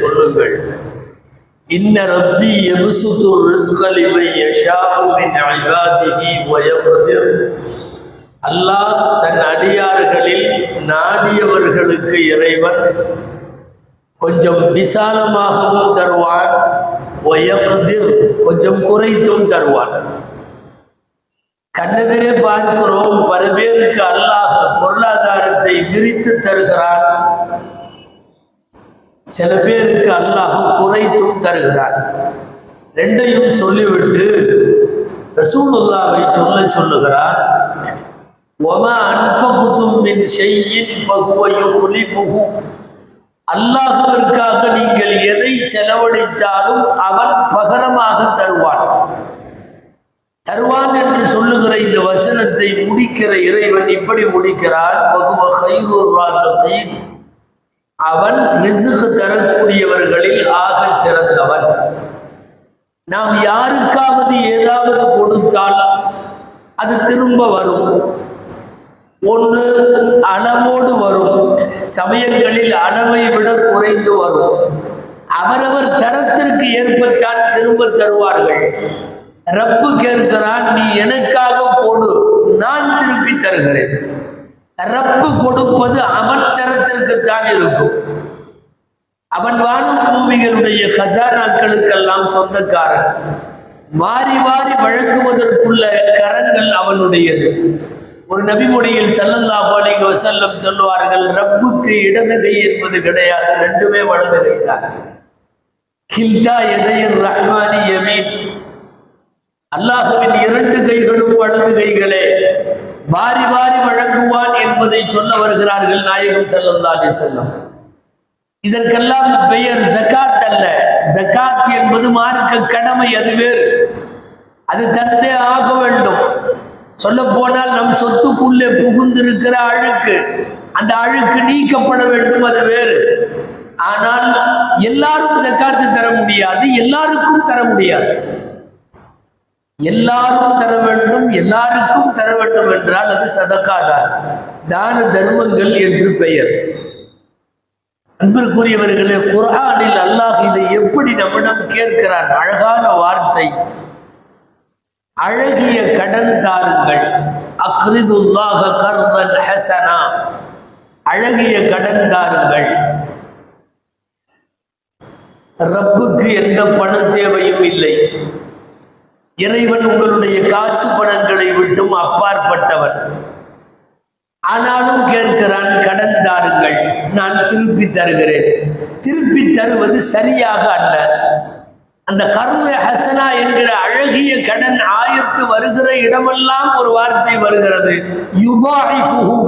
சொல்லுங்கள். இன்ன ரப்பி யபசுத்து ரிஸ்க லிமன் மின் இபாதிஹி வ அல்லாஹ் தன் அடியார்களில் நாடியவர்களுக்கு இறைவன் கொஞ்சம் விசாலமாகவும் தருவான். வயக்கதிர் கொஞ்சம் குறைத்தும் தருவான். கண்ணெதிரே பார்க்கிறோம் பல பேருக்கு அல்லாஹ் பொருளாதாரத்தை விரித்து தருகிறான். சில பேருக்கு அல்லாஹ் குறைத்தும் தருகிறான் ரெண்டையும் சொல்லிவிட்டு ரசூலுல்லாவை சொல்ல சொல்லுகிறார். ஒமா அன்பகுத்தும் மின் செய்யின் பகுவையும் குலிபுகும் அல்லாஹவிற்காக நீங்கள் எதை செலவழித்தாலும் அவன் பகரமாக தருவான். தருவான் என்று சொல்லுகிற இந்த வசனத்தை முடிக்கிற இறைவன் இப்படி முடிக்கிறான். பகுவ கைரூர் ராசத்தீன் அவன் ரிசுக்கு தரக்கூடியவர்களில் ஆகச் சிறந்தவன். நாம் யாருக்காவது ஏதாவது கொடுத்தால் அது திரும்ப வரும். ஒன்று அளவோடு வரும். சமயங்களில் அளவை விட குறைந்து வரும். அவரவர் தரத்திற்கு ஏற்பத்தான் திரும்ப தருவார்கள். ரப்பு கேட்கிறான் நீ எனக்காக போடு நான் திருப்பி தருகிறேன். ரப்பு கொடுப்பது அவன் தரத்திற்குத்தான் இருக்கும். அவன் வாழும் பூமிகளுடைய கஜானாக்களுக்கெல்லாம் சொந்தக்காரன். மாறி மாறி வழங்குவதற்குள்ள கரங்கள் அவனுடையது. ஒரு நபிமொழியில் செல்லல்லா அலைஹி செல்லம் சொல்லுவார்கள் ரப்புக்கு இடது கை என்பது கிடையாது ரெண்டுமே வலது கைதான் கில்தா எதையர் ரஹ்மானி யமீன். அல்லாஹுவின் இரண்டு கைகளும் வலது கைகளே வாரி வாரி வழங்குவான் என்பதை சொல்ல வருகிறார்கள் நாயகம் செல்லல்லாடி செல்லம் இதற்கெல்லாம் பெயர் ஜக்காத் அல்ல. ஜகாத் என்பது மார்க்க கடமை அது வேறு. அது தந்தே ஆக வேண்டும். சொல்ல போனால் நம் சொத்துக்குள்ளே புகுந்திருக்கிற அழுக்கு அந்த அழுக்கு நீக்கப்பட வேண்டும் அது வேறு. ஆனால் எல்லாரும் ஜக்காத்து தர முடியாது எல்லாருக்கும் தர முடியாது. எல்லாரும் தர வேண்டும் எல்லாருக்கும் தர வேண்டும் என்றால் அது சதக்காதான் தான. தர்மங்கள் என்று பெயர். அன்பிற்குரியவர்களே குரானில் அல்லாஹ் இதை எப்படி நம்மிடம் கேட்கிறான்? அழகான வார்த்தை. அழகிய கடன் தாருங்கள். அக்ரிதுல்லாக கர்மன் ஹசனா. அழகிய கடன் தாருங்கள். ரப்புக்கு எந்த பண தேவையும் இல்லை. இறைவன் உங்களுடைய காசு பணங்களை விட்டும் அப்பாற்பட்டவன். ஆனாலும் கேட்கிறான் கடன் தாருங்கள் நான் திருப்பி தருகிறேன். திருப்பி தருவது சரியாக அல்ல. அந்த கருண ஹசனா என்கிற அழகிய கடன் ஆயத்து வருகிற இடமெல்லாம் ஒரு வார்த்தை வருகிறது. யுதாரிஃபுஹு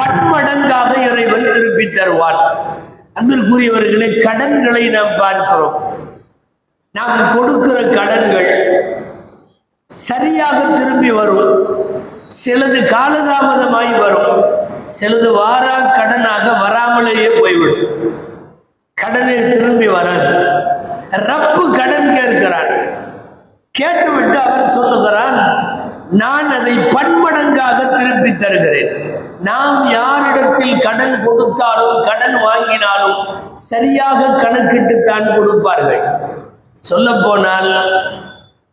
பன்மடங்காக இறைவன் திருப்பி தருவான். அன்பிற்குரியவர்களே கடன்களை நாம் பார்க்கிறோம். நாம் கொடுக்கிற கடன்கள் சரியாக திரும்பி வரும். சிலது காலதாமதமாய் வரும். சிலது வாரா கடனாக வராமலேயே போய்விடும். கடனை திரும்பி வராது. ரப்பு கடன் கேட்கிறான். கேட்டுவிட்டு அவன் சொல்லுகிறான் நான் அதை பன்மடங்காக திருப்பி தருகிறேன். நாம் யாரிடத்தில் கடன் கொடுத்தாலும் கடன் வாங்கினாலும் சரியாக கணக்கிட்டு தான் கொடுப்பார்கள். சொல்ல போனால்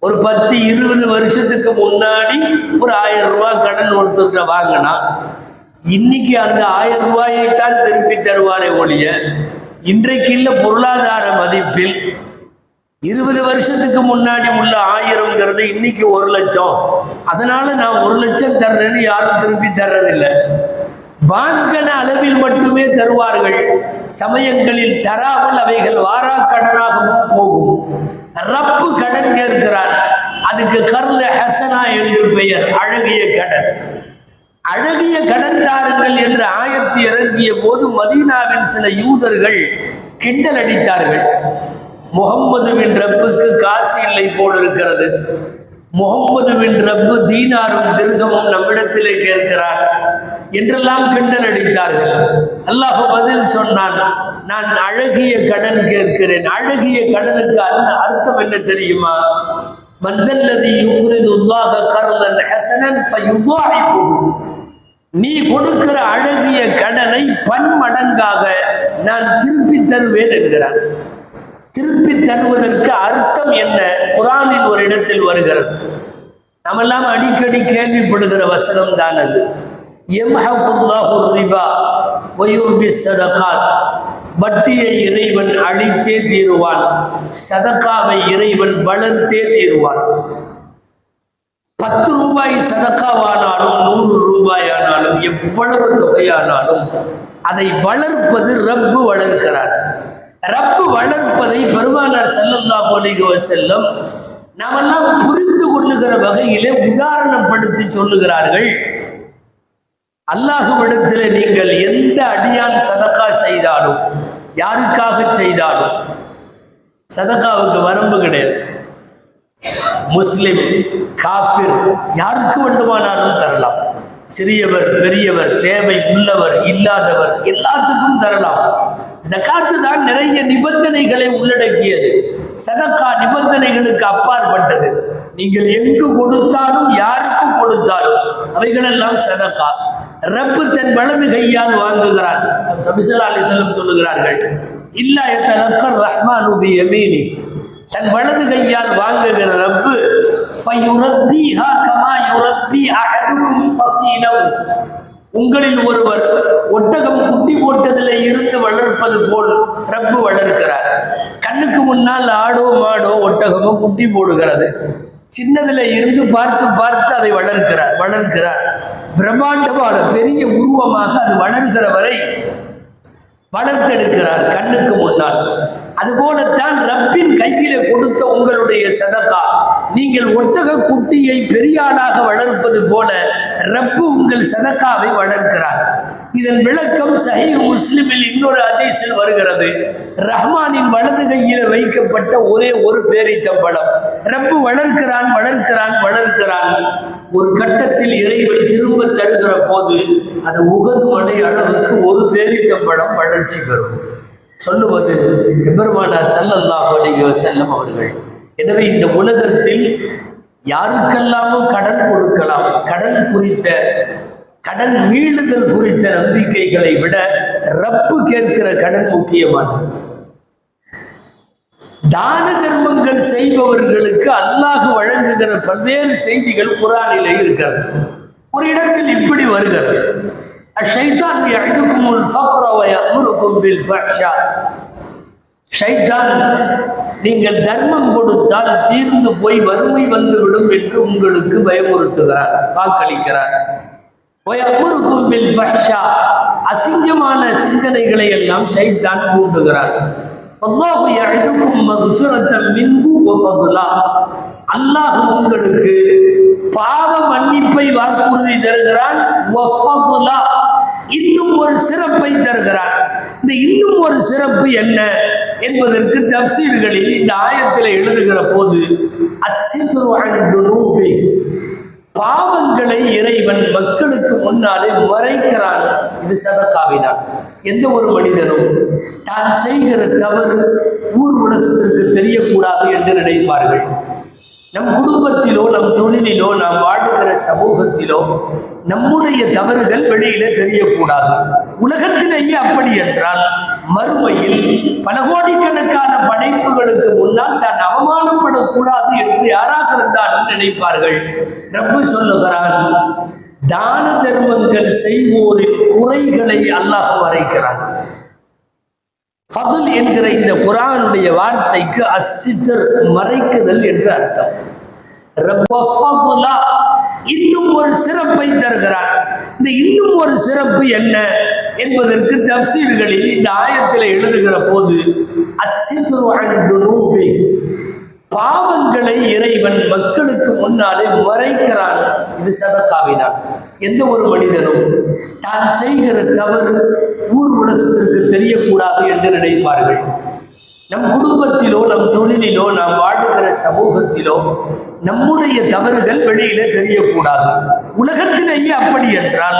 ஒரு பத்து இருபது வருஷத்துக்கு முன்னாடி ஒரு ஆயிரம் ரூபாய் கடன் ஒருத்தர்கிட்ட வாங்கினா இன்னைக்கு அந்த ஆயிரம் ரூபாயை தான் திருப்பி தருவாரே ஒழிய இன்றைக்கு இல்ல பொருளாதார மதிப்பில் இருபது வருஷத்துக்கு முன்னாடி உள்ள ஆயிரம்ங்கிறது இன்னைக்கு ஒரு லட்சம். அதனால நான் ஒரு லட்சம் தர்றேன்னு யாரும் திருப்பி தர்றதில்லை. வாங்கின அளவில் மட்டுமே தருவார்கள். சமயங்களில் தராமல் அவைகள் வாராக்கடனாகவும் போகும். ரப்பு கடன் கேட்கிறான் அதுக்கு கர்ல ஹசனா என்று பெயர். அழகிய கடன். அழகிய கடன் தாருங்கள் என்று ஆயத்து இறங்கிய போது மதீனாவின் சில யூதர்கள் கிண்டல் அடித்தார்கள். முகம்மதுவின் ரப்புக்கு காசு இல்லை போல் இருக்கிறது. முகம்மதுவின் ரப்பு தீனாரும் திருகமும் நம்மிடத்திலே கேட்கிறார். என்றெல்லாம் கிண்டல் அடித்தார்கள். அல்லாஹ் பதில் சொன்னான் நான் அழகிய கடன் கேட்கிறேன். அழகிய கடனுக்கு அன்ன அர்த்தம் என்ன தெரியுமா? மந்தல்லதி யுக்ரிது உல்லாஹ கர்லன் ஹசனன் ஃபயுதாஇஃபுஹு நீ கொடுக்கிற அழகிய கடனை பன்மடங்காக நான் திருப்பி தருவேன் என்கிறான் திருப்பி தருவதற்கு அர்த்தம் என்ன? குரானின் ஒரு இடத்தில் வருகிறது. நாமெல்லாம் அடிக்கடி கேள்விப்படுகிற வசனம் தான் அது. சதகாத் வட்டியை இறைவன் அழித்தே தீருவான். சதக்காவை இறைவன் வளர்த்தே தீருவான். பத்து ரூபாய் சதக்காவானாலும் நூறு ரூபாய் ஆனாலும் எவ்வளவு தொகையானாலும் அதை வளர்ப்பது ரப்பு வளர்க்கிறார். ரப்பு வளர்ப்பதை பெருமானார் ஸல்லல்லாஹு போலிகோ செல்லும் நாமெல்லாம் புரிந்து கொள்ளுகிற வகையிலே உதாரணப்படுத்தி சொல்லுகிறார்கள். அல்லாஹுவிடத்தில் நீங்கள் எந்த அடியான் சதக்கா செய்தாலும் யாருக்காக செய்தாலும் சதக்காவுக்கு வரம்பு கிடையாது. முஸ்லிம் காஃபிர் யாருக்கு வேண்டுமானாலும் தரலாம். சிறியவர் பெரியவர் தேவை உள்ளவர் இல்லாதவர் எல்லாத்துக்கும் தரலாம். ஜகாத்து தான் நிறைய நிபந்தனைகளை உள்ளடக்கியது. சதக்கா நிபந்தனைகளுக்கு அப்பாற்பட்டது. நீங்கள் எங்கு கொடுத்தாலும் யாருக்கு கொடுத்தாலும் அவைகளெல்லாம் சதக்கா. ரப்பு தன் வலது கையால் வாங்குகிறான். சபிசல்லா சொல்லுகிறார்கள் இல்லா எத்தலக்கர் ரஹ்மானு பி யமீனி தன் வலது கையால் வாங்குகிற ரப்பு ஃபயுரப்பிஹா கமா யுரப்பி அஹதுக்கும் ஃபசீலம் உங்களில் ஒருவர் ஒட்டகம் குட்டி போட்டதில் இருந்து வளர்ப்பது போல் ரப்பு வளர்க்கிறார். கண்ணுக்கு முன்னால் ஆடோ மாடோ ஒட்டகமோ குட்டி போடுகிறது. சின்னதில் இருந்து பார்த்து பார்த்து அதை வளர்க்கிறார் வளர்க்கிறார். பிரம்மாண்டமான பெரிய உருவமாக அது வளர்கிற வரை வளர்த்தெடுக்கிறார் கண்ணுக்கு முன்னால். அதுபோலத்தான் ரப்பின் கையிலே கொடுத்த உங்களுடைய சதக்கா நீங்கள் ஒட்டக குட்டியை பெரியாளாக வளர்ப்பது போல ரப்பு உங்கள் சதக்காவை வளர்க்கிறார். இதன் விளக்கம் சஹி முஸ்லிமில் இன்னொரு அதிசல் வருகிறது. ரஹ்மானின் வலது கையில் வைக்கப்பட்ட ஒரே ஒரு பேரித்தம்பளம் ரப்பு வளர்க்கிறான் வளர்க்கிறான் வளர்க்கிறான். ஒரு கட்டத்தில் இறைவன் திரும்ப தருகிற போது அது உகது மனை அளவுக்கு ஒரு பேரித்தம்பளம் வளர்ச்சி பெறும். சொல்லுவது எபெருமானார் ஸல்லல்லாஹு செல்லும் அவர்கள். எனவே இந்த உலகத்தில் யாருக்கெல்லாமோ கடன் கொடுக்கலாம். கடன் குறித்த கடன் மீளுதல் குறித்த நம்பிக்கைகளை விட ரப்பு கேட்கிற கடன் முக்கியமானது. தான தர்மங்கள் செய்பவர்களுக்கு அல்லாஹ் வழங்குகிற பல்வேறு செய்திகள் குரானிலே இருக்கிறது. ஒரு இடத்தில் இப்படி வருகிறது. அஷைதான் யஅதுகுமுல் ஃபக்ர வ ஷைத்தான் நீங்கள் தர்மம் கொடுத்தால் தீர்ந்து போய் வறுமை வந்துவிடும் என்று உங்களுக்கு பயமுறுத்துகிறார் வாக்களிக்கிறார். அசிங்கமான சிந்தனைகளை எல்லாம் சைத்தான் தூண்டுகிறார். அல்லாஹு எழுதுக்கும் மின்பு மின்கு அல்லாஹ் உங்களுக்கு பாவ மன்னிப்பை வாக்குறுதி தருகிறான். இன்னும் ஒரு சிறப்பை தருகிறான். இந்த இன்னும் ஒரு சிறப்பு என்ன என்பதற்கு தப்சீர்களில் இந்த ஆயத்தில் எழுதுகிற போது அசித்துரு அன்பு பாவங்களை இறைவன் மக்களுக்கு முன்னாலே மறைக்கிறான். இது சதக்காவினால். எந்த ஒரு மனிதனும் தான் செய்கிற தவறு ஊர் உலகத்திற்கு தெரியக்கூடாது என்று நினைப்பார்கள். நம் குடும்பத்திலோ நம் தொழிலிலோ நாம் வாழுகிற சமூகத்திலோ நம்முடைய தவறுகள் வெளியில தெரியக்கூடாது. உலகத்திலேயே அப்படி என்றால் மறுமையில் பல கோடிக்கணக்கான படைப்புகளுக்கு முன்னால் தான் அவமானப்படக்கூடாது என்று யாராக இருந்தாலும் நினைப்பார்கள். ரப்பு சொல்லுகிறான் தான தர்மங்கள் செய்வோரின் குறைகளை அல்லாஹ் மறைக்கிறான். ஃபதுல் என்கிற இந்த குரானுடைய வார்த்தைக்கு அசித்தர் மறைக்குதல் என்று அர்த்தம். ரப்ப இன்னும் ஒரு சிறப்பை தருகிறான். இந்த இன்னும் ஒரு சிறப்பு என்ன என்பதற்கு தப்சீர்களில் இந்த ஆயத்தில் எழுதுகிற போது அசித்துரு அன் பாவங்களை இறைவன் மக்களுக்கு முன்னாலே மறைக்கிறான். இது சதக்காவினால். எந்த ஒரு மனிதனும் தான் செய்கிற தவறு ஊர் உலகத்திற்கு தெரியக்கூடாது என்று நினைப்பார்கள். நம் குடும்பத்திலோ நம் தொழிலிலோ நாம் வாழுகிற சமூகத்திலோ நம்முடைய தவறுகள் வெளியில தெரியக்கூடாது. உலகத்திலேயே அப்படி என்றால்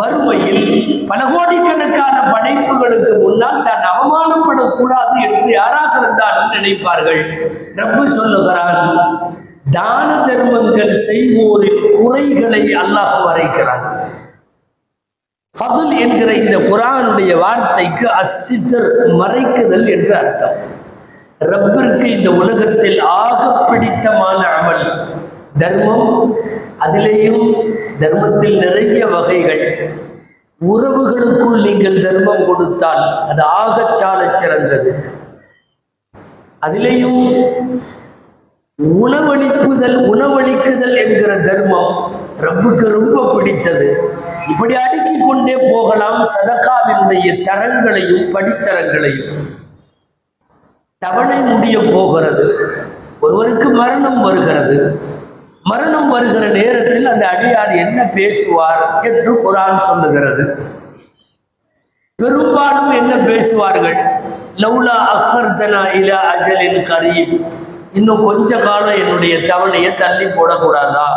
மறுமையில் பல கோடிக்கணக்கான படைப்புகளுக்கு முன்னால் தான் அவமானப்படக்கூடாது என்று யாராக இருந்தாலும் நினைப்பார்கள். ரப்பு சொல்லுகிறான் தான தர்மங்கள் செய்வோரின் குறைகளை அல்லாஹ் மறைக்கிறான். ஃபதுல் என்கிற இந்த குரானுடைய வார்த்தைக்கு அசித்தர் மறைக்குதல் என்று அர்த்தம். ரப்பிற்கு இந்த உலகத்தில் ஆக பிடித்தமான அமல் தர்மம். அதிலேயும் தர்மத்தில் நிறைய வகைகள். உறவுகளுக்குள் நீங்கள் தர்மம் கொடுத்தால் அது ஆகச்சால சிறந்தது. அதிலேயும் உணவளிப்புதல் உணவளிக்குதல் என்கிற தர்மம் ரப்புக்கு ரொம்ப பிடித்தது. இப்படி அடுக்கிக் கொண்டே போகலாம் சதக்காவினுடைய தரங்களையும் படித்தரங்களையும். தவணை முடிய போகிறது. ஒருவருக்கு மரணம் வருகிறது. மரணம் வருகிற நேரத்தில் அந்த அடியார் என்ன பேசுவார் என்று குரான் சொல்லுகிறது. பெரும்பாலும் என்ன பேசுவார்கள்? லவ்லா அஹர்தனா இலா அஜலின் கரீம். இன்னும் கொஞ்ச காலம் என்னுடைய தவணையை தள்ளி போடக்கூடாதா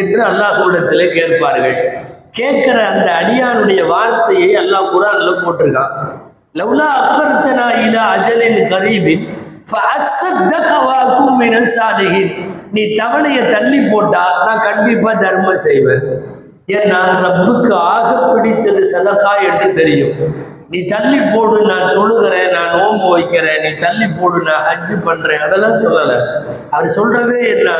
என்று அல்லாஹ்விடத்தில் கேட்பார்கள். கேட்கிற அந்த அடியானுடைய வார்த்தையை அல்லாஹ் குரான்ல போட்டிருக்கான். லவ்லா அஹர்தனா இலா அஜலின் கரீபின் நீ தவணையை தள்ளி போட்டா நான் கண்டிப்பா தர்மம் செய்வேன். ஏன்னா ரப்புக்கு ஆக பிடித்தது சதக்கா என்று தெரியும். நீ தள்ளி போடு நான் தொழுகிறேன் நான் நோன்பு வைக்கிறேன் நீ தள்ளி போடு நான் ஹஜ்ஜு பண்றேன் அதெல்லாம் சொல்லல. அவர் சொல்றது என்ன?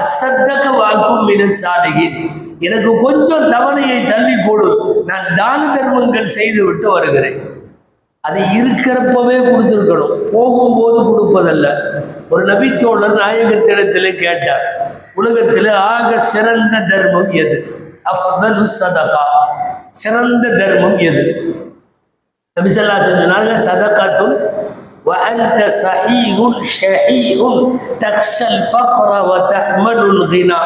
அசத்தக்க வாக்கும் மின சாதகின் எனக்கு கொஞ்சம் தவணையை தள்ளி போடு நான் தான தர்மங்கள் செய்து விட்டு வருகிறேன். அது இருக்கிறப்பவே கொடுத்துருக்கணும். போகும்போது கொடுப்பதல்ல. ஒரு நபித்தோழர் நாயகத்திடத்திலே கேட்டார் உலகத்தில் ஆக சிறந்த தர்மம் எது? அஃதலு சதகா. சிறந்த தர்மம் எது? நபிசல்லா சொன்னாங்க சதகத்துன் وأنت صحيح شحيح تخشى الفقر وتأمل الغنى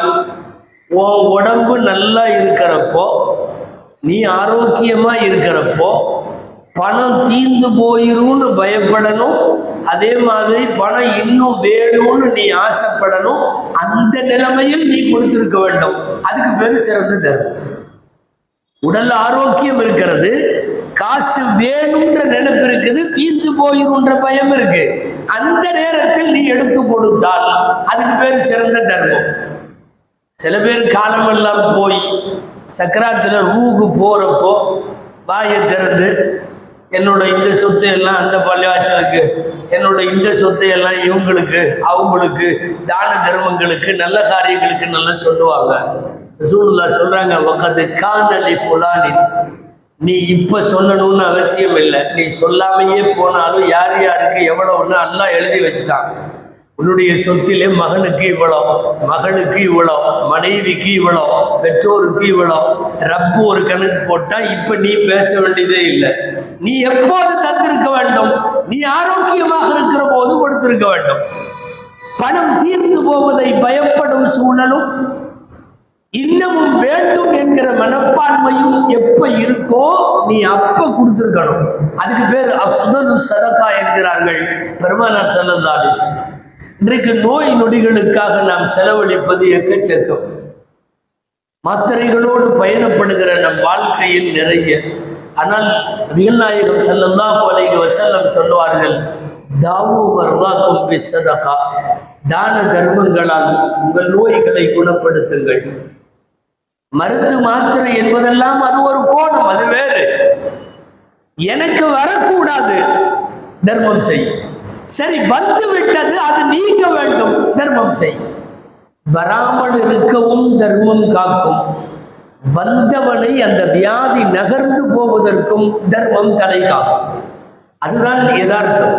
உன் உடம்பு நல்லா இருக்கிறப்போ நீ ஆரோக்கியமா இருக்கிறப்போ பணம் தீந்து போயிரும்னு பயப்படணும் அதே மாதிரி பணம் இன்னும் வேணும்னு நீ ஆசைப்படணும் அந்த நிலைமையில் நீ கொடுத்திருக்க வேண்டும் அதுக்கு பேரு சிறந்த தர்மம் உடல் ஆரோக்கியம் இருக்கிறது காசு வேணும்ன்ற நினைப்பு இருக்குது தீர்ந்து போயிருன்ற பயம் இருக்கு. அந்த நேரத்தில் நீ எடுத்து கொடுத்தால் அதுக்கு பேர் சிறந்த தர்மம். சில பேர் காலமெல்லாம் போய் சக்கராத்தில் ரூகு போறப்போ வாயை திறந்து என்னோட இந்த சொத்து எல்லாம் அந்த பள்ளிவாசலுக்கு என்னோட இந்த சொத்து எல்லாம் இவங்களுக்கு அவங்களுக்கு தான தர்மங்களுக்கு நல்ல காரியங்களுக்கு நல்லா சொல்லுவாங்க. ரசூலுல்லா சொல்றாங்க வக்கத்து கானலி ஃபுலானின் நீ இப்ப சொல்லணும்னு அவசியம் இல்லை. நீ சொல்லாமையே போனாலும் யார் யாருக்கு எவ்வளவுன்னு எல்லாம் எழுதி வச்சுட்டான். உன்னுடைய சொத்திலே மகனுக்கு இவ்வளோ மகளுக்கு இவ்வளோ மனைவிக்கு இவ்வளோ பெற்றோருக்கு இவ்வளோ ரப்பு ஒரு கணக்கு போட்டா இப்ப நீ பேச வேண்டியதே இல்லை. நீ எப்போது தந்திருக்க வேண்டும்? நீ ஆரோக்கியமாக இருக்கிற போது கொடுத்திருக்க வேண்டும். பணம் தீர்ந்து போவதை பயப்படும் சூழலும் இன்னமும் வேண்டும் என்கிற மனப்பான்மையும் எப்ப இருக்கோ நீ அப்ப கொடுத்துருக்கணும். அதுக்கு பேர் அஃதது சதகா என்கிறார்கள் பெருமானார் ஸல்லல்லாஹு அலைஹி இன்றைக்கு நோய் நொடிகளுக்காக நாம் செலவழிப்பது எக்கச்சக்கம். மாத்திரைகளோடு பயணப்படுகிற நம் வாழ்க்கையில் நிறைய. ஆனால் வியல்நாயகம் செல்லந்தா அலைஹி வசல்லம் சொல்லுவார்கள் தாவு மர்வாக்கும் பி சதகா. தான தர்மங்களால் உங்கள் நோய்களை குணப்படுத்துங்கள். மருந்து மாத்திரை என்பதெல்லாம் அது ஒரு கோணம் அது வேறு. எனக்கு வரக்கூடாது தர்மம் செய். சரி வந்து விட்டது அது நீங்க வேண்டும் தர்மம் செய். வராமல் இருக்கவும் தர்மம் காக்கும். வந்தவனை அந்த வியாதி நகர்ந்து போவதற்கும் தர்மம் தடை காக்கும். அதுதான் யதார்த்தம்.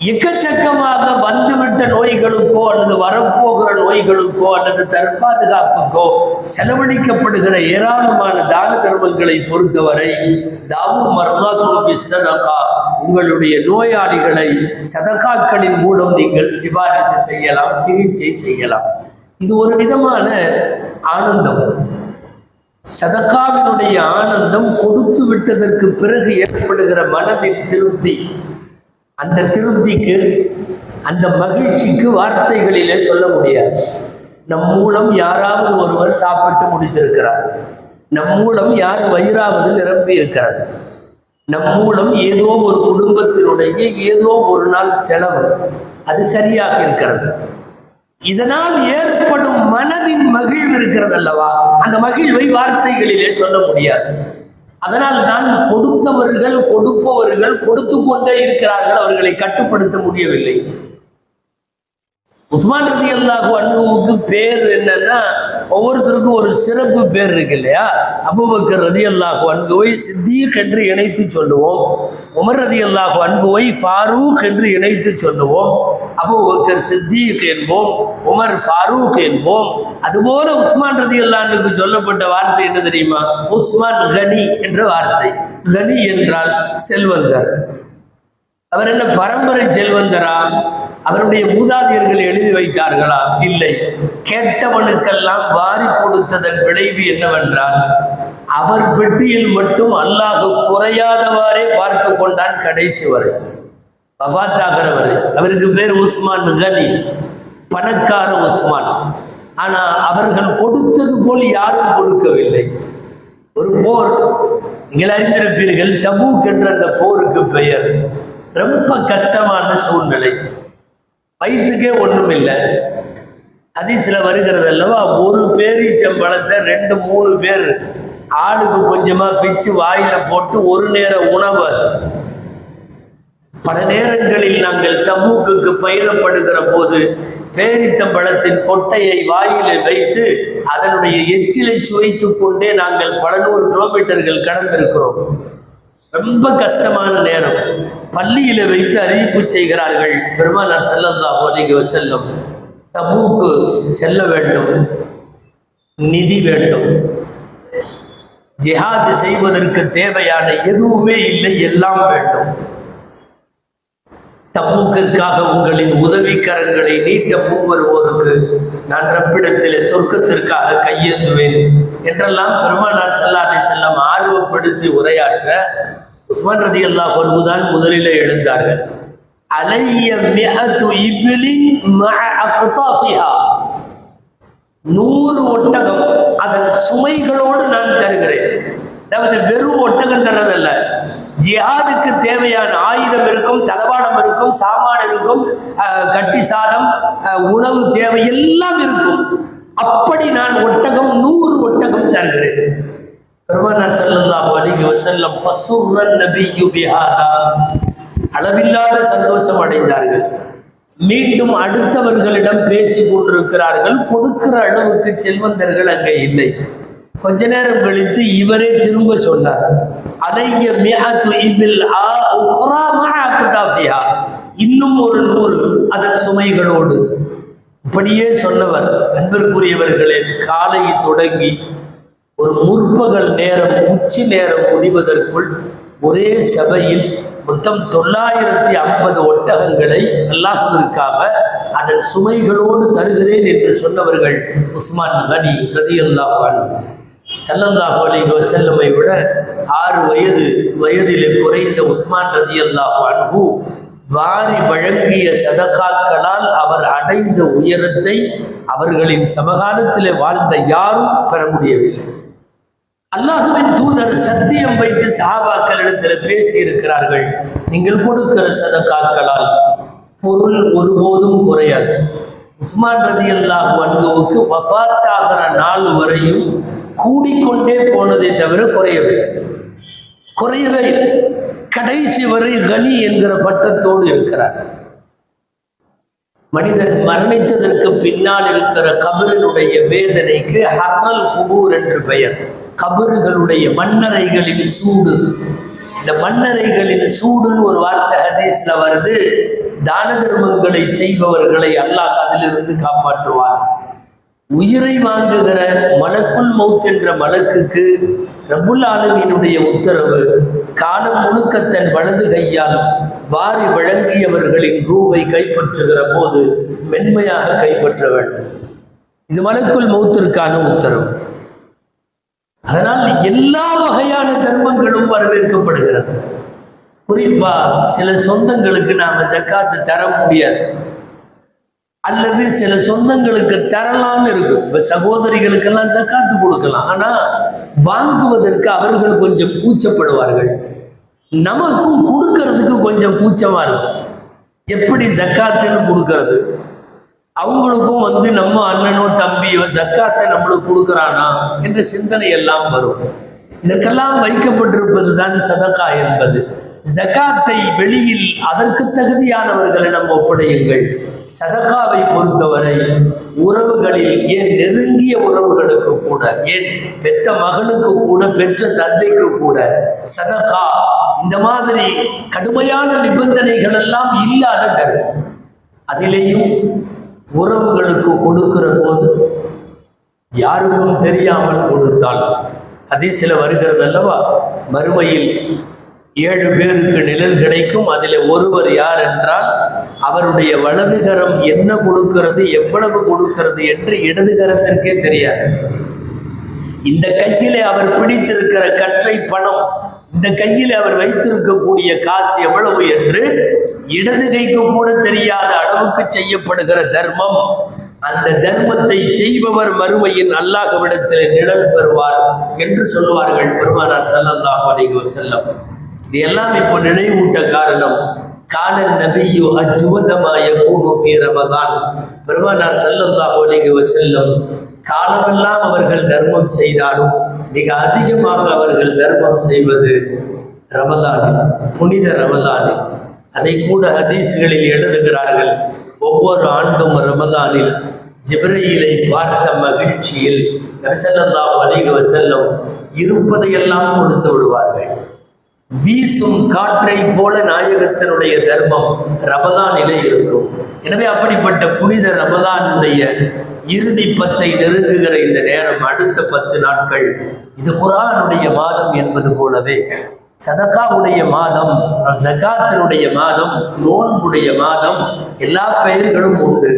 எக்கச்சக்கமாக வந்துவிட்ட நோய்களுக்கோ அல்லது வரப்போகிற நோய்களுக்கோ அல்லது தற்பாதுகாப்புக்கோ செலவழிக்கப்படுகிற ஏராளமான தான தர்மங்களை பொறுத்தவரை தாவு மர்மாக்கும் சதகா உங்களுடைய நோயாளிகளை சதகாக்களின் மூலம் நீங்கள் சிபாரிசு செய்யலாம் சிகிச்சை செய்யலாம். இது ஒரு விதமான ஆனந்தம். சதகாவினுடைய ஆனந்தம் கொடுத்து விட்டதற்கு பிறகு ஏற்படுகிற மனதின் திருப்தி. அந்த திருப்திக்கு அந்த மகிழ்ச்சிக்கு வார்த்தைகளிலே சொல்ல முடியாது. நம் மூலம் யாராவது ஒருவர் சாப்பிட்டு முடித்திருக்கிறார். நம் மூலம் யார் வயிறாவது நிரம்பி இருக்கிறது. நம் மூலம் ஏதோ ஒரு குடும்பத்தினுடைய ஏதோ ஒரு நாள் செலவு அது சரியாக இருக்கிறது. இதனால் ஏற்படும் மனதின் மகிழ்வு இருக்கிறது அல்லவா அந்த மகிழ்வை வார்த்தைகளிலே சொல்ல முடியாது. அதனால் தான் கொடுத்தவர்கள் கொடுப்பவர்கள் கொடுத்து கொண்டே இருக்கிறார்கள் அவர்களை கட்டுப்படுத்த முடியவில்லை. உஸ்மான் ரதி அல்லாஹு அன்புவுக்கு பேர் என்னன்னா ஒவ்வொருத்தருக்கும் ஒரு சிறப்பு பேர் இருக்கு இல்லையா அபுபக்கர் ரதி அல்லாஹு அன்புவை சித்தீக் என்று இணைத்து சொல்லுவோம். உமர் ரதி அல்லாஹு அன்புவை ஃபாரூக் என்று இணைத்து சொல்லுவோம். அபுபக்கர் சித்தீக் என்போம் உமர் ஃபாரூக் என்போம். அதுபோல உஸ்மான் ரதி அல்லாண்டுக்கு சொல்லப்பட்ட வார்த்தை என்ன தெரியுமா? உஸ்மான் கனி என்ற வார்த்தை. கனி என்றால் செல்வந்தர். அவர் என்ன பரம்பரை செல்வந்தரா? அவருடைய மூதாதையர்கள் எழுதி வைத்தார்களா? இல்லை. கேட்டவனுக்கெல்லாம் வாரி கொடுத்ததன் விளைவு என்னவென்றால் அவர் பெட்டியில் மட்டும் அல்லாஹ் குறையாதவாறே பார்த்து கொண்டான் கடைசி வரை. வஃத்தாகிற அவருக்கு பேர் உஸ்மான் கனி. பணக்கார உஸ்மான். ஆனால் அவர்கள் கொடுத்தது போல் யாரும் கொடுக்கவில்லை. ஒரு போர் நீங்கள் அறிந்திருப்பீர்கள் தபூக் என்ற அந்த போருக்கு பெயர். ரொம்ப கஷ்டமான சூழ்நிலை. வயிற்றுக்கே ஒன்றும் இல்லை அதிசல வருகிறது அல்லவா ஒரு பேரீச்சம்பழத்தை ரெண்டு மூணு பேர் ஆளுக்கு கொஞ்சமாக பிச்சு வாயில் போட்டு ஒரு நேர உணவு அது. பல நேரங்களில் நாங்கள் தபூக்குக்கு பயிரப்படுகிற போது பேரித்தம்பழத்தின் கொட்டையை வாயிலே வைத்து அதனுடைய எச்சிலை சுவைத்து கொண்டே நாங்கள் பல நூறு கிலோமீட்டர்கள் கடந்திருக்கிறோம். ரொம்ப கஷ்டமான நேரம். பள்ளியில வைத்து அறிவிப்பு செய்கிறார்கள் பெருமானார் செல்லல்லாஹு அலைஹி செல்லும் தபூக்கு செல்ல வேண்டும் நிதி வேண்டும். ஜிஹாது செய்வதற்கு தேவையான எதுவுமே இல்லை எல்லாம் வேண்டும். தபூக்கிற்காக உங்களின் உதவிக்கரங்களை நீட்ட முன்வருவோருக்கு நான் ரப்பிடத்திலே சொர்க்கத்திற்காக கையேந்துவேன் என்றெல்லாம் பெருமானார் ஸல்லல்லாஹு செல்லம் ஆர்வப்படுத்தி உரையாற்ற உஸ்மான் ரதி அல்லாஹ் தான் முதலில் எழுந்தார்கள். அலைய மிஅத்து இபிலின் மஅ அக்தாஃபிஹா. நூறு ஒட்டகம் அதன் சுமைகளோடு நான் தருகிறேன். அதாவது வெறும் ஒட்டகம் தர்றதல்ல. ஜிஹாதுக்கு தேவையான ஆயுதம் இருக்கும் தளவாடம் இருக்கும் சாமான் இருக்கும் கட்டி சாதம் உணவு தேவை எல்லாம் இருக்கும். அப்படி நான் ஒட்டகம் நூறு ஒட்டகம் தருகிறேன். பெருமானார் ஸல்லல்லாஹு அலைஹி வஸல்லம் ஃபசுர்ரன் நபியு பிஹாதா. அளவில்லாத சந்தோஷம் அடைந்தார்கள். மீண்டும் அடுத்தவர்களிடம் பேசிக் கொண்டிருக்கிறார்கள். கொடுக்கிற அளவுக்கு செல்வந்தர்கள் அங்கே இல்லை. கொஞ்ச நேரம் கழித்து இவரே திரும்ப சொன்னார். அலைய மிஅத்து இபில் ஆ உஹ்ரா மஅ இன்னும் ஒரு நூறு அதன் சுமைகளோடு. இப்படியே சொன்னவர் நண்பருக்குரியவர்களே காலை தொடங்கி ஒரு முற்பகல் நேரம் உச்சி நேரம் முடிவதற்குள் ஒரே சபையில் மொத்தம் தொள்ளாயிரத்தி ஐம்பது ஒட்டகங்களை அல்லாஹிற்காக அதன் சுமைகளோடு தருகிறேன் என்று சொன்னவர்கள் உஸ்மான் கனி ரதி அல்லாஹான் சல்லல்லாஹு அலைஹி செல்லமை விட ஆறு வயது வயதிலே குறைந்த உஸ்மான் ரதி அல்லாஹு வாரி வழங்கிய சதகாக்களால் அவர் அடைந்த உயரத்தை அவர்களின் சமகாலத்திலே வாழ்ந்த யாரும் பெற முடியவில்லை. அல்லாஹுவின் தூதர் சத்தியம் வைத்து சஹாபாக்களிடத்தில் பேசி இருக்கிறார்கள் நீங்கள் கொடுக்கிற சதக்காக்களால் பொருள் ஒருபோதும் குறையாது. உஸ்மான் ரதி அல்லாஹ் அன்புவுக்கு வஃத்தாகிற நாள் வரையும் கூடிக்கொண்டே போனதை தவிர குறையவில்லை குறையவே இல்லை. கடைசி வரை கனி என்கிற பட்டத்தோடு இருக்கிறார். மனிதன் மரணித்ததற்கு பின்னால் இருக்கிற கபரினுடைய வேதனைக்கு ஹர்னல் குபூர் என்று பெயர். கபறுகளுடைய மண்ணறைகளின் சூடு. இந்த மண்ணறைகளின் சூடுன்னு ஒரு வார்த்தை ஹதீஸ்ல வருது. தான தர்மங்களை செய்பவர்களை அல்லாஹ் அதிலிருந்து காப்பாற்றுவார் உயிரை வாங்குகிற மலக்குள் மௌத் என்ற மலக்குக்கு ரபுல் ஆலமீனுடைய உத்தரவு காலம் முழுக்க தன் வலது கையால் வாரி வழங்கியவர்களின் ரூவை கைப்பற்றுகிற போது மென்மையாக கைப்பற்ற வேண்டும். இது மலக்குள் மௌத்திற்கான உத்தரவு. அதனால் எல்லா வகையான தர்மங்களும் வரவேற்கப்படுகிறது. குறிப்பா சில சொந்தங்களுக்கு நாம ஜக்காத்து தர முடியாது. அல்லது சில சொந்தங்களுக்கு தரலான்னு இருக்கும். இப்ப சகோதரிகளுக்கெல்லாம் ஜக்காத்து கொடுக்கலாம். ஆனா வாங்குவதற்கு அவர்கள் கொஞ்சம் கூச்சப்படுவார்கள். நமக்கும் கொடுக்கறதுக்கு கொஞ்சம் கூச்சமா இருக்கும். எப்படி ஜக்காத்துன்னு கொடுக்கறது? அவங்களுக்கும் வந்து நம்ம அண்ணனோ தம்பியோ ஜக்காத்தை நம்மளுக்கு கொடுக்குறானா என்ற சிந்தனை எல்லாம் வரும். இதற்கெல்லாம் வைக்கப்பட்டிருப்பது தான் சதக்கா என்பது. ஜக்காத்தை வெளியில் அதற்கு தகுதியானவர்களிடம் ஒப்படையுங்கள். சதக்காவை பொறுத்தவரை உறவுகளில் ஏன் நெருங்கிய உறவுகளுக்கு கூட ஏன் பெத்த மகனுக்கு கூட பெற்ற தந்தைக்கு கூட சதக்கா இந்த மாதிரி கடுமையான நிபந்தனைகள் எல்லாம் இல்லாத தர்மம். அதிலேயும் உறவுகளுக்கு கொடுக்கிற போது யாருக்கும் தெரியாமல் கொடுத்தால். ஹதீஸில் வருகிறது அல்லவா? மறுமையில் ஏழு பேருக்கு நிழல் கிடைக்கும். அதில் ஒருவர் யார் என்றால் அவருடைய வலதுகரம் என்ன கொடுக்கிறது எவ்வளவு கொடுக்கிறது என்று இடதுகரத்திற்கே தெரியாது. இந்த கையிலே அவர் பிடித்திருக்கிற கற்றை பணம் இந்த கையில் அவர் வைத்திருக்கக்கூடிய காசு எவ்வளவு என்று இடது கைக்கு கூட தெரியாத அளவுக்கு செய்யப்படுகிற தர்மம். அந்த தர்மத்தை செய்பவர் மறுமையின் அல்லாஹ்விடத்தில் நிழல் பெறுவார் என்று சொல்லுவார்கள் பெருமானார் ஸல்லல்லாஹு அலைஹி வஸல்லம். இது எல்லாம் இப்போ நினைவூட்ட காரணம் காலன் நபியு அஜுவதமா யகூனு ஃபீ ரமதான். பெருமானார் ஸல்லல்லாஹு அலைஹி வஸல்லம் காலமெல்லாம் அவர்கள் தர்மம் செய்தாலும் மிக அதிகமாக அவர்கள் தர்மம் செய்வது ரமதானில் புனித ரமதானில். அதை கூட ஹதீஸ்களில் எழுதுகிறார்கள் ஒவ்வொரு ஆண்டும் ரமதானில் ஜிப்ரையிலை பார்த்த மகிழ்ச்சியில் நபிசல்லாஹு வலிக வஸல்லம் இருப்பதையெல்லாம் கொடுத்து விடுவார்கள். வீசும் காற்றை போல நாயகத்தினுடைய தர்மம் ரமதானிலே இருக்கும். எனவே அப்படிப்பட்ட புனித ரமதானுடைய இறுதி பத்தை நெருங்குகிற இந்த நேரம் அடுத்த பத்து நாட்கள். இது குரானுடைய மாதம் என்பது போலவே சதகாவுடைய மாதம் ஜகாத்தினுடைய மாதம் நோன்புடைய மாதம் எல்லா பெயர்களும் உண்டு.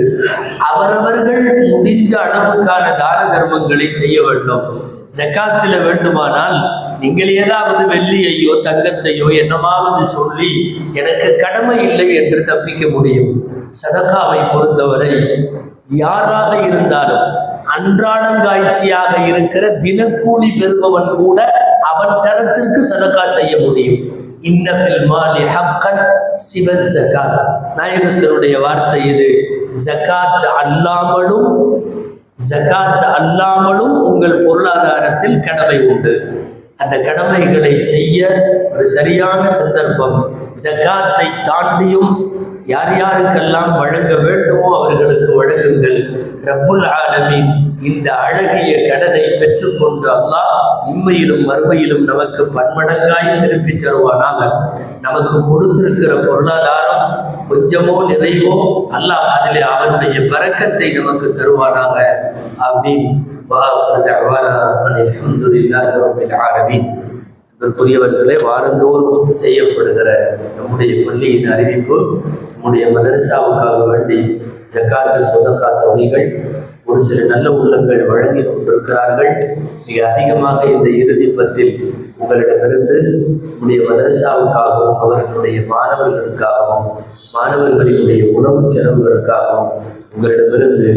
அவரவர்கள் முடிந்த அளவுக்கான தான தர்மங்களை செய்ய வேண்டும். ஜக்காத்தில் வேண்டுமானால் நீங்கள் ஏதாவது வெள்ளியையோ தங்கத்தையோ என்னமாவது சொல்லி எனக்கு கடமை இல்லை என்று தப்பிக்க முடியும். சதகாவை பொறுத்தவரை யாராக இருந்தாலும் அன்றாடங்காய்ச்சியாக இருக்கிற தினக்கூலி பெறுபவன் கூட அவன் தரத்திற்கு சதக்கா செய்ய முடியும். மாலி ஹக்கன் சிவ ஜகாத் நாயகத்தினுடைய வார்த்தை இது ஜகாத் அல்லாமலும் ஜகாத் அல்லாமலும் உங்கள் பொருளாதாரத்தில் கடமை உண்டு. அந்த கடமைகளை செய்ய ஒரு சரியான சந்தர்ப்பம். ஜகாத்தை தாண்டியும் யார் யாருக்கெல்லாம் வழங்க வேண்டுமோ அவர்களுக்கு வழங்குங்கள். ரப்புல் ஆலமீன் இந்த அழகிய கடனை பெற்றுக்கொண்டு அல்லாஹ் இம்மையிலும் மறுமையிலும் நமக்கு பன்மடங்காய் திருப்பி தருவானாக. நமக்கு கொடுத்திருக்கிற பொருளாதாரம் கொஞ்சமோ நிறைவோ அல்லாஹ் அதிலே அவனுடைய பறக்கத்தை நமக்கு தருவானாக. அப்படின்னு வாஹர் தஅவானா அனில் அஹமதுல்லாஹி ரப்பில் ஆலமீன். அதற்குரியவர்களே வாரந்தோறும் செய்யப்படுகிற நம்முடைய பள்ளியின் அறிவிப்பு நம்முடைய மதரசாவுக்காக வேண்டி ஜக்காத்து சொதக்கா தொகைகள் ஒரு சில நல்ல உள்ளங்கள் வழங்கி கொண்டிருக்கிறார்கள். மிக அதிகமாக இந்த இறுதி பத்தில் உங்களிடமிருந்து உங்களுடைய மதரசாவுக்காகவும் அவர்களுடைய மாணவர்களுக்காகவும் மாணவர்களினுடைய உணவு செலவுகளுக்காகவும் உங்களிடமிருந்து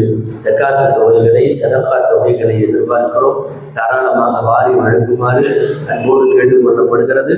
ஜக்காத்து தொகைகளை சதக்கா தொகைகளை எதிர்பார்க்கிறோம். தாராளமாக வாரி வழங்குமாறு அன்போடு கேட்டுக்கொள்ளப்படுகிறது.